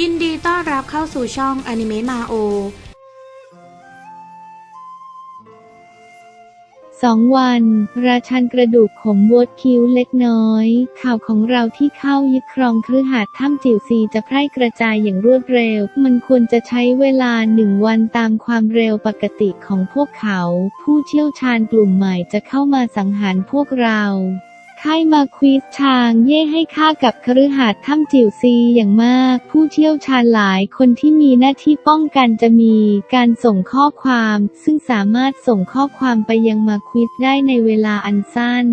ยินดีต้อนรับเข้าสู่ช่องอนิเมะมาโอสองวัน ราชันกระดูกขมวดคิ้วเล็กน้อย ข่าวของเราที่เข้ายึดครองครือหาดถ้ำจิ๋วซีจะแพร่กระจายอย่างรวดเร็ว มันควรจะใช้เวลาหนึ่งวันตามความเร็วปกติของพวกเขา ผู้เชี่ยวชาญกลุ่มใหม่จะเข้ามาสังหารพวกเรา ค่ายมาควิสชางเย่ให้ค่ากับคฤหาสน์ถ้ำจิ๋วซีอย่างมาก ผู้เชี่ยวชาญหลายคนที่มีหน้าที่ป้องกันจะมีการส่งข้อความ ซึ่งสามารถส่งข้อความไปยังมาควิสได้ในเวลาอันสั้น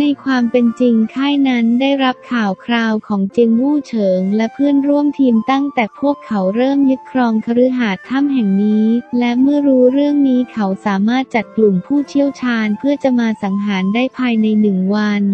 ในความเป็นจริงค่ายนั้นได้รับข่าวคราวของเจียงวู่เฉิง และเพื่อนร่วมทีมตั้งแต่พวกเขาเริ่มยึดครองคฤหาสน์ถ้ำแห่งนี้ และเมื่อรู้เรื่องนี้เขาสามารถจัดกลุ่มผู้เชี่ยวชาญเพื่อจะมาสังหารได้ภายในหนึ่งวัน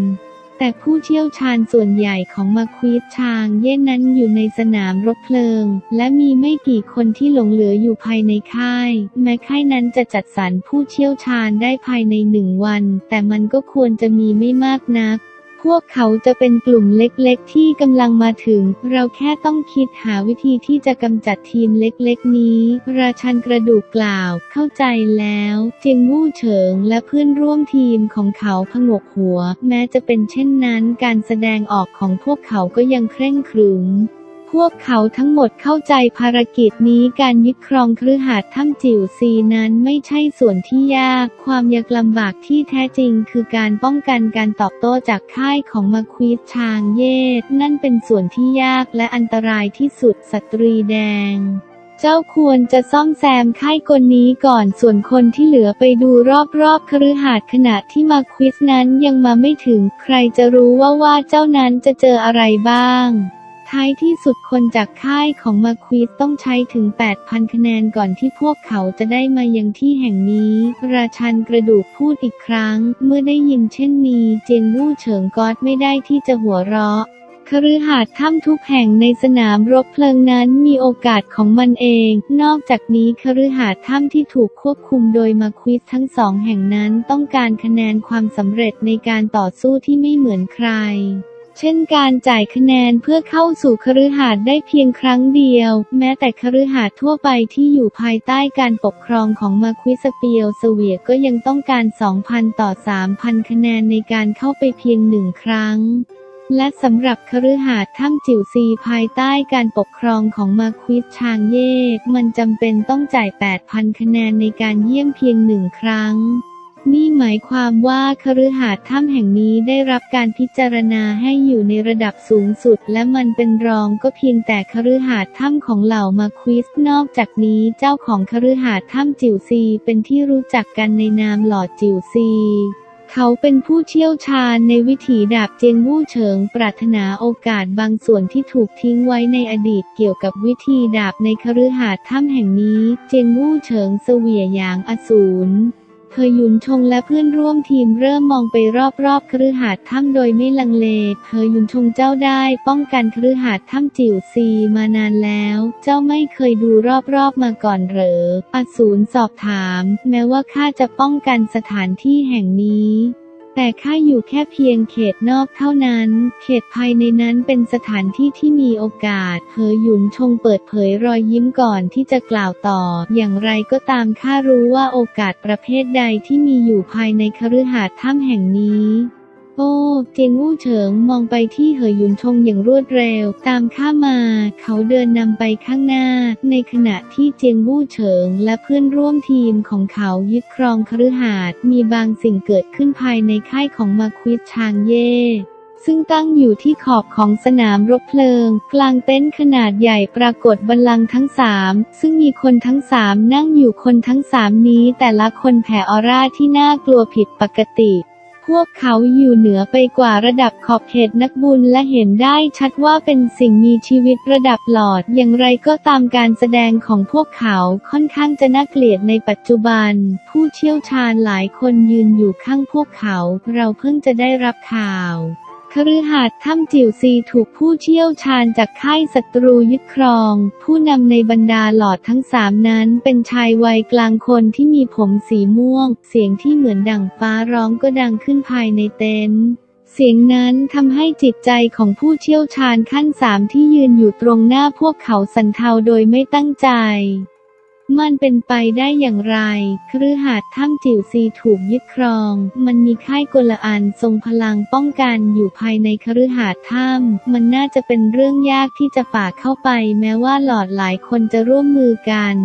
แต่ผู้เชี่ยวชาญส่วนใหญ่ของมาควีดชางเย่นนั้นอยู่ในสนามรบเพลิง และมีไม่กี่คนที่หลงเหลืออยู่ภายในค่าย แม้ค่ายนั้นจะจัดสรรผู้เชี่ยวชาญได้ภายในหนึ่งวัน แต่มันก็ควรจะมีไม่มากนัก พวกเขาจะเป็นกลุ่มเล็กๆ ที่กำลังมาถึง เราแค่ต้องคิดหาวิธีที่จะกำจัดทีมเล็กๆ นี้ ราชันกระดูกกล่าว เข้าใจแล้ว เจียงวู่เฉิงและเพื่อนร่วมทีมของเขาผงกหัว แม้จะเป็นเช่นนั้น การแสดงออกของพวกเขาก็ยังเคร่งครึม พวกเขาทั้งหมดเข้าใจภารกิจนี้การยึดครองคฤหาสน์ถ้ำจิ๋วซีนั้นไม่ใช่ส่วนที่ยาก ความยากลำบากที่แท้จริงคือการป้องกันการตอบโต้จากค่ายของมาควีสชางเยตนั่นเป็นส่วนที่ยากและอันตรายที่สุดสตรีแดงเจ้าควรจะซ่อมแซมค่ายกลนี้ก่อนส่วนคนที่เหลือไปดูรอบๆคฤหาสน์ขณะที่มาควิสนั้นยังมาไม่ถึง ใครจะรู้ว่าว่าเจ้านั้นจะเจออะไรบ้าง ท้ายที่สุดคนจากค่ายของมาควีสต้องใช้ถึง 8,000 คะแนนก่อนที่พวกเขาจะได้มายังที่แห่งนี้ ราชันกระดูกพูดอีกครั้ง เมื่อได้ยินเช่นนี้ เจียงวู่เฉิงก๊อดไม่ได้ที่จะหัวเราะคฤหาสน์ถ้ำทุกแห่งในสนามรบเพลิงนั้นมีโอกาสของมันเอง นอกจากนี้คฤหาสน์ถ้ำที่ถูกควบคุมโดยมาควิสทั้งสองแห่งนั้นต้องการคะแนนความสำเร็จในการต่อสู้ที่ไม่เหมือนใคร เช่นการจ่ายคะแนนเพื่อเข้าสู่คฤหาสน์ได้เพียงครั้งเดียว แม้แต่คฤหาสน์ทั่วไปที่อยู่ภายใต้การปกครองของมาควิสเปียวเสวียก็ยังต้องการ 2,000 ต่อ 3,000 คะแนนในการเข้าไปเพียงหนึ่งครั้งและสำหรับคฤหาสน์ถ้ำจิ๋วซีภายใต้การปกครองของมาควิสชางเย่ มันจำเป็นต้องจ่าย 8,000 คะแนนในการเยี่ยมเพียงหนึ่งครั้ง นี่หมายความว่าคฤหาสน์ถ้ำแห่งนี้ได้รับการพิจารณาให้อยู่ในระดับสูงสุด และมันเป็นรองก็เพียงแต่คฤหาสน์ถ้ำของเหล่ามาควิส นอกจากนี้เจ้าของคฤหาสน์ถ้ำจิ๋วซี เป็นที่รู้จักกันในนามหลอดจิ๋วซีเขาเป็นผู้เชี่ยวชาญในวิถีดาบเจียงวู่เฉิง ปรารถนาโอกาสบางส่วนที่ถูกทิ้งไว้ในอดีตเกี่ยวกับวิธีดาบในคฤหาสน์ถ้ำแห่งนี้ เจียงวู่เฉิงเสวียหยางอสูร เธอยุนชงและเพื่อนร่วมทีมเริ่มมองไปรอบๆครือหาดถ้ำโดยไม่ลังเล เธอยุนชงเจ้าได้ ป้องกันครือหาดถ้ำจิ๋วซีมานานแล้ว เจ้าไม่เคยดูรอบๆมาก่อนเหรออสูรสอบถาม แม้ว่าข้าจะป้องกันสถานที่แห่งนี้ แต่ข้าอยู่แค่เพียงเขตนอกเท่านั้น เขตภายในนั้นเป็นสถานที่ที่มีโอกาสเผยหยุนชงเปิดเผยรอยยิ้มก่อนที่จะกล่าวต่อ อย่างไรก็ตามข้ารู้ว่าโอกาสประเภทใดที่มีอยู่ภายในคฤหาสน์ถ้ำแห่งนี้ โอ้เจียงวู่เฉิงมองไปที่เหยหยุนชงอย่างรวดเร็ว ตามข้ามา เขาเดินนำไปข้างหน้า ในขณะที่เจียงวู่เฉิงและเพื่อนร่วมทีมของเขายึดครองคฤหาสน์มีบางสิ่งเกิดขึ้นภายในค่ายของมาควิสชางเย่ซึ่งตั้งอยู่ที่ขอบของสนามรบเพลิง กลางเต็นท์ขนาดใหญ่ปรากฏบัลลังก์ทั้งสามซึ่งมีคนทั้งสามนั่งอยู่คนทั้งสามนี้แต่ละคนแผ่ออร่าที่น่ากลัวผิดปกติ วกเขาอยู่เหนือไปกว่าระดับขอบเขตนักบุญและเห็นได้ชัดว่าเป็นสิ่งมีชีวิตระดับหลอด อย่างไรก็ตามการแสดงของพวกเขาค่อนข้างจะน่าเกลียดในปัจจุบัน ผู้เชี่ยวชาญหลายคนยืนอยู่ข้างพวกเขา เราเพิ่งจะได้รับข่าว คฤหาสน์ถ้ำจิ๋วซีถูกผู้เชี่ยวชาญจากค่ายศัตรูยึดครอง ผู้นำในบรรดาหลอดทั้งสามนั้น เป็นชายวัยกลางคนที่มีผมสีม่วง เสียงที่เหมือนดั่งฟ้าร้องก็ดังขึ้นภายในเต็นท์เสียงนั้นทำให้จิตใจของผู้เชี่ยวชาญขั้นสามที่ยืนอยู่ตรงหน้าพวกเขาสันเทาโดยไม่ตั้งใจ มันเป็นไปได้อย่างไร ครือหาดถ้ำจิ๋วซีถูกยึดครอง มันมีค่ายกลอันทรงพลังป้องกันอยู่ภายในครือหาดถ้ำมันน่าจะเป็นเรื่องยากที่จะป่าเข้าไปแม้ว่าหลอดหลายคนจะร่วมมือกัน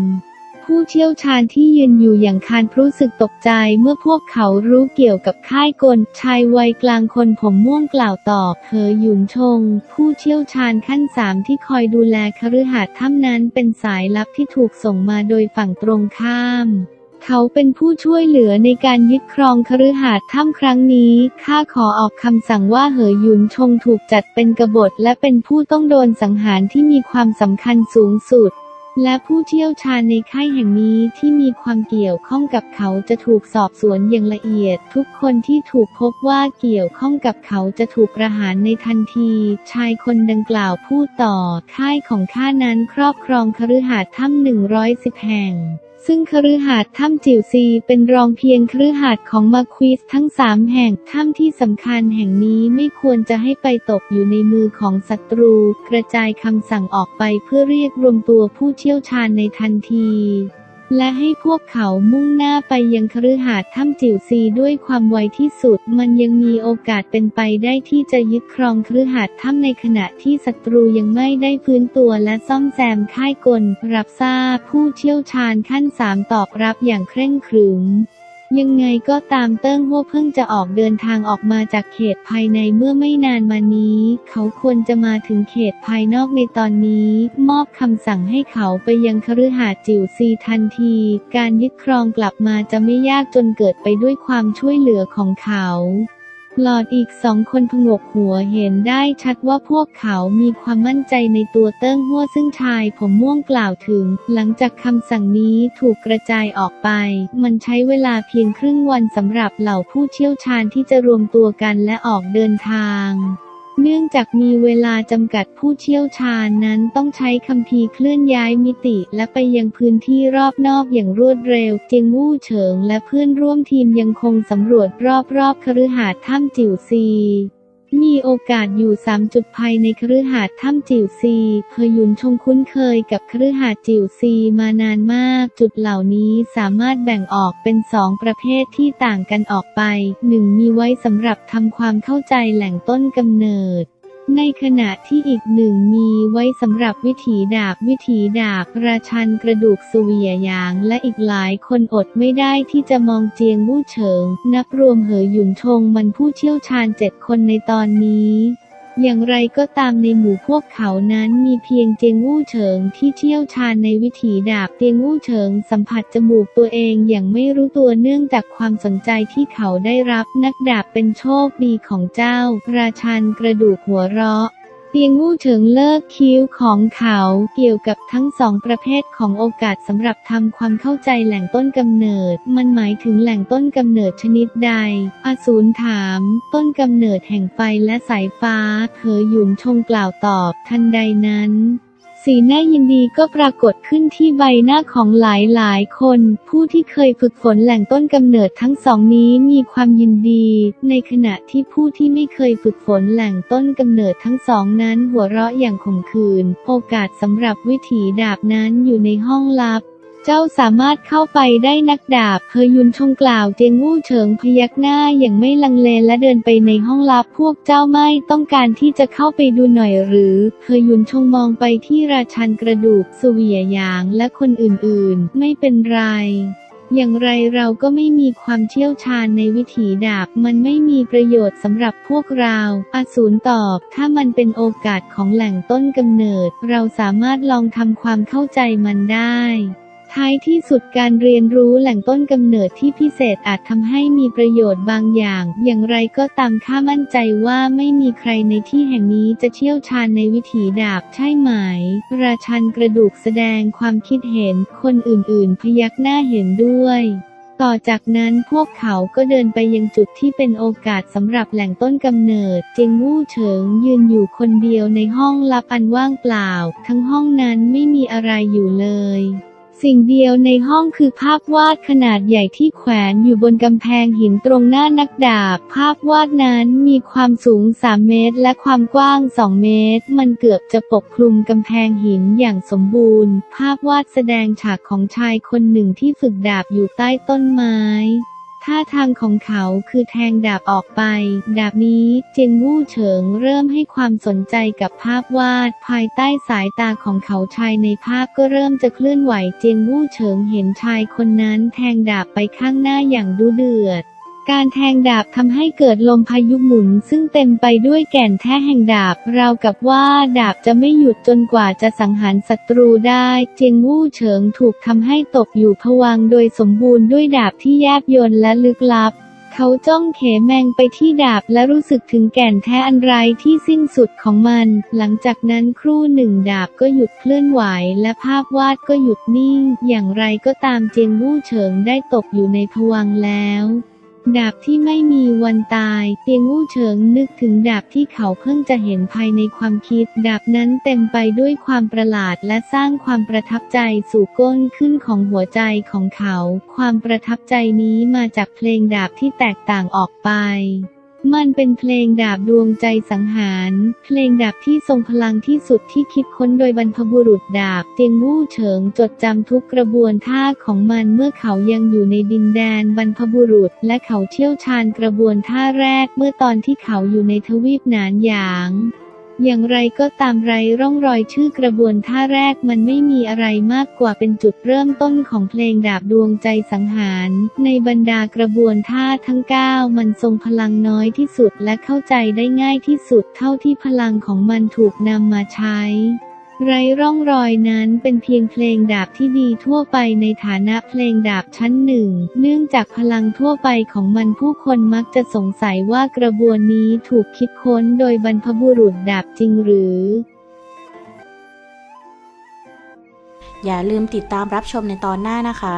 ผู้เชี่ยวชาญที่ยืนอยู่อย่างคานรู้สึกตกใจเมื่อพวกเขารู้เกี่ยวกับค่ายกลชายวัยกลางคนผมม่วงกล่าวตอบเผยหยุนชง ผู้เชี่ยวชาญขั้นสามที่คอยดูแลคฤหาสน์ถ้ำนั้นเป็นสายลับที่ถูกส่งมาโดยฝั่งตรงข้ามเขาเป็นผู้ช่วยเหลือในการยึดครองคฤหาสน์ถ้ำครั้งนี้ ข้าขอออกคำสั่งว่าเหอหยุนชงถูกจัดเป็นกบฏและเป็นผู้ต้องโดนสังหารที่มีความสำคัญสูงสุด และผู้เชี่ยวชาญในค่ายแห่งนี้ที่มีความเกี่ยวข้องกับเขาจะถูกสอบสวนอย่างละเอียด ทุกคนที่ถูกพบว่าเกี่ยวข้องกับเขาจะถูกประหารในทันที ชายคนดังกล่าวพูดต่อ ค่ายของข้านั้นครอบครองคฤหาสน์ถ้ำหนึ่งร้อยสิบแห่ง ซึ่งคฤหาสน์ถ้ำจิ๋วซีเป็นรองเพียงคฤหาสน์ของมาควิสทั้งสามแห่งถ้ำที่สำคัญแห่งนี้ไม่ควรจะให้ไปตกอยู่ในมือของศัตรู กระจายคำสั่งออกไปเพื่อเรียกรวมตัวผู้เชี่ยวชาญในทันที และให้พวกเขามุ่งหน้าไปยังคฤหาสน์ถ้ำจิ๋วซีด้วยความไวที่สุด มันยังมีโอกาสเป็นไปได้ที่จะยึดครองคฤหาสน์ถ้ำในขณะที่ศัตรูยังไม่ได้ฟื้นตัวและซ่อมแซมค่ายกล รับทราบผู้เชี่ยวชาญขั้นสามตอบรับอย่างเคร่งครึม ยังไงก็ตามเติ้งหัวเพิ่งจะออกเดินทางออกมาจากเขตภายในเมื่อไม่นานมานี้ เขาควรจะมาถึงเขตภายนอกในตอนนี้ มอบคำสั่งให้เขาไปยังคฤหาสน์จิ๋วซีทันที การยึดครองกลับมาจะไม่ยากจนเกิดไปด้วยความช่วยเหลือของเขา หลอดอีกสองคนพงกหัวเห็นได้ชัดว่าพวกเขามีความมั่นใจในตัวเติ้งหัวซึ่งชายผมม่วงกล่าวถึง หลังจากคำสั่งนี้ถูกกระจายออกไป มันใช้เวลาเพียงครึ่งวันสำหรับเหล่าผู้เชี่ยวชาญที่จะรวมตัวกันและออกเดินทาง เนื่องจากมีเวลาจำกัดผู้เชี่ยวชาญนั้นต้องใช้คัมภีร์เคลื่อนย้ายมิติและไปยังพื้นที่รอบนอกอย่างรวดเร็วเจียงวู่เฉิงและเพื่อนร่วมทีมยังคงสำรวจรอบๆคฤหาสน์ถ้ำจิ๋วซี มีโอกาสอยู่ 3 จุดภายในคฤหาสน์ถ้ำจิ๋วซีเคยยุนชงคุ้นเคยกับคฤหาสน์จิ๋วซีมานานมาก จุดเหล่านี้สามารถแบ่งออกเป็นสองประเภทที่ต่างกันออกไป 1 มีไว้สำหรับทำความเข้าใจแหล่งต้นกำเนิด ในขณะที่อีกหนึ่งมีไว้สำหรับวิถีดาบวิถีดาบราชันกระดูกสุเวียยางและอีกหลายคนอดไม่ได้ที่จะมองเจียงมู่เฉิง นับรวมเหอหยุนชงมันผู้เชี่ยวชาญเจ็ดคนในตอนนี้ อย่างไรก็ตามในหมู่พวกเขานั้นมีเพียงเจียงวู่เฉิงที่เชี่ยวชาญในวิถีดาบเจียงวู่เฉิงสัมผัสจมูกตัวเองอย่างไม่รู้ตัวเนื่องจากความสนใจที่เขาได้รับนักดาบเป็นโชคดีของเจ้า ราชันกระดูกหัวเราะ เตียงงูเฉิงเลิกคิ้วของเขาเกี่ยวกับทั้งสองประเภทของโอกาสสำหรับทำความเข้าใจแหล่งต้นกำเนิด มันหมายถึงแหล่งต้นกำเนิดชนิดใดอสูรถาม ต้นกำเนิดแห่งไฟและสายฟ้าเธอหยุนชงกล่าวตอบ ทันใดนั้น สีหน้ายินดีก็ปรากฏขึ้นที่ใบหน้าของหลายหลายๆคน ผู้ที่เคยฝึกฝนแหล่งต้นกำเนิดทั้งสองนี้มีความยินดี ในขณะที่ผู้ที่ไม่เคยฝึกฝนแหล่งต้นกำเนิดทั้งสองนั้นหัวเราะอย่างขมขื่นโอกาสสำหรับวิถีดาบนั้นอยู่ในห้องลับ เจ้าสามารถเข้าไปได้นักดาบเพอยุนชงกล่าวเจยงวู่เฉิงพยักหน้าอย่างไม่ลังเลและเดินไปในห้องลับพวกเจ้าไม่ต้องการที่จะเข้าไปดูหน่อยหรือเพอยุนชงมองไปที่ราชันกระดูกสเวียหยางและคนอื่นๆ ไม่เป็นไรอย่างไรเราก็ไม่มีความเชี่ยวชาญในวิถีดาบ มันไม่มีประโยชน์สำหรับพวกเราอสูรตอบ ถ้ามันเป็นโอกาสของแหล่งต้นกำเนิด เราสามารถลองทำความเข้าใจมันได้ ท้ายที่สุดการเรียนรู้แหล่งต้นกำเนิดที่พิเศษอาจทำให้มีประโยชน์บางอย่าง อย่างไรก็ตามข้ามั่นใจว่าไม่มีใครในที่แห่งนี้จะเชี่ยวชาญในวิถีดาบใช่ไหม ราชันกระดูกแสดงความคิดเห็น คนอื่นๆ พยักหน้าเห็นด้วยต่อจากนั้นพวกเขาก็เดินไปยังจุดที่เป็นโอกาสสำหรับแหล่งต้นกำเนิด เจยงวู่เฉิงยืนอยู่คนเดียวในห้องลับอันว่างเปล่า ทั้งห้องนั้นไม่มีอะไรอยู่เลย สิ่งเดียวในห้องคือภาพวาดขนาดใหญ่ที่แขวนอยู่บนกำแพงหินตรงหน้านักดาบ ภาพวาดนั้นมีความสูง 3 เมตร และความกว้าง 2 เมตร มันเกือบจะปกคลุมกำแพงหินอย่างสมบูรณ์ ภาพวาดแสดงฉากของชายคนหนึ่งที่ฝึกดาบอยู่ใต้ต้นไม้ ท่าทางของเขาคือแทงดาบออกไป ดาบนี้เจนวู่เฉิงเริ่มให้ความสนใจกับภาพวาด ภายใต้สายตาของเขาชายในภาพก็เริ่มจะเคลื่อนไหว เจนวู่เฉิงเห็นชายคนนั้นแทงดาบไปข้างหน้าอย่างดุเดือด การแทงดาบทำให้เกิดลมพายุหมุน ซึ่งเต็มไปด้วยแก่นแท้แห่งดาบ ราวกับว่าดาบจะไม่หยุดจนกว่าจะสังหารศัตรูได้ เจียงวู่เฉิงถูกทำให้ตกอยู่ผวังโดยสมบูรณ์ด้วยดาบที่แยบยลและลึกลับ เขาจ้องเขแมงไปที่ดาบและรู้สึกถึงแก่นแท้อันไรที่สิ้นสุดของมัน หลังจากนั้นครู่หนึ่งดาบก็หยุดเคลื่อนไหว และภาพวาดก็หยุดนิ่ง อย่างไรก็ตามเจียงวู่เฉิงได้ตกอยู่ในผวังแล้ว ดาบที่ไม่มีวันตาย เตียงอู้เฉิงนึกถึงดาบที่เขาเพิ่งจะเห็นภายในความคิด ดาบนั้นเต็มไปด้วยความประหลาดและสร้างความประทับใจสู่ก้นขึ้นของหัวใจของเขา ความประทับใจนี้มาจากเพลงดาบที่แตกต่างออกไป มันเป็นเพลงดาบดวงใจสังหาร เพลงดาบที่ทรงพลังที่สุดที่คิดค้นโดยบรรพบุรุษดาบ เตียงวู่เฉิงจดจำทุกกระบวนท่าของมันเมื่อเขายังอยู่ในดินแดนบรรพบุรุษ และเขาเชี่ยวชาญกระบวนท่าแรกเมื่อตอนที่เขาอยู่ในทวีปหนานหยาง อย่างไรก็ตามไรร่องรอยชื่อกระบวนท่าแรกมันไม่มีอะไรมากกว่าเป็นจุดเริ่มต้นของเพลงดาบดวงใจสังหาร ในบรรดากระบวนท่าทั้ง 9 มันทรงพลังน้อยที่สุดและเข้าใจได้ง่ายที่สุดเท่าที่พลังของมันถูกนำมาใช้ ไรร่องรอยนั้นเป็นเพียงเพลงดาบที่ดีทั่วไปในฐานะเพลงดาบชั้นหนึ่ง เนื่องจากพลังทั่วไปของมันผู้คนมักจะสงสัยว่ากระบวนนี้ถูกคิดค้นโดยบรรพบุรุษดาบจริงหรือ อย่าลืมติดตามรับชมในตอนหน้านะคะ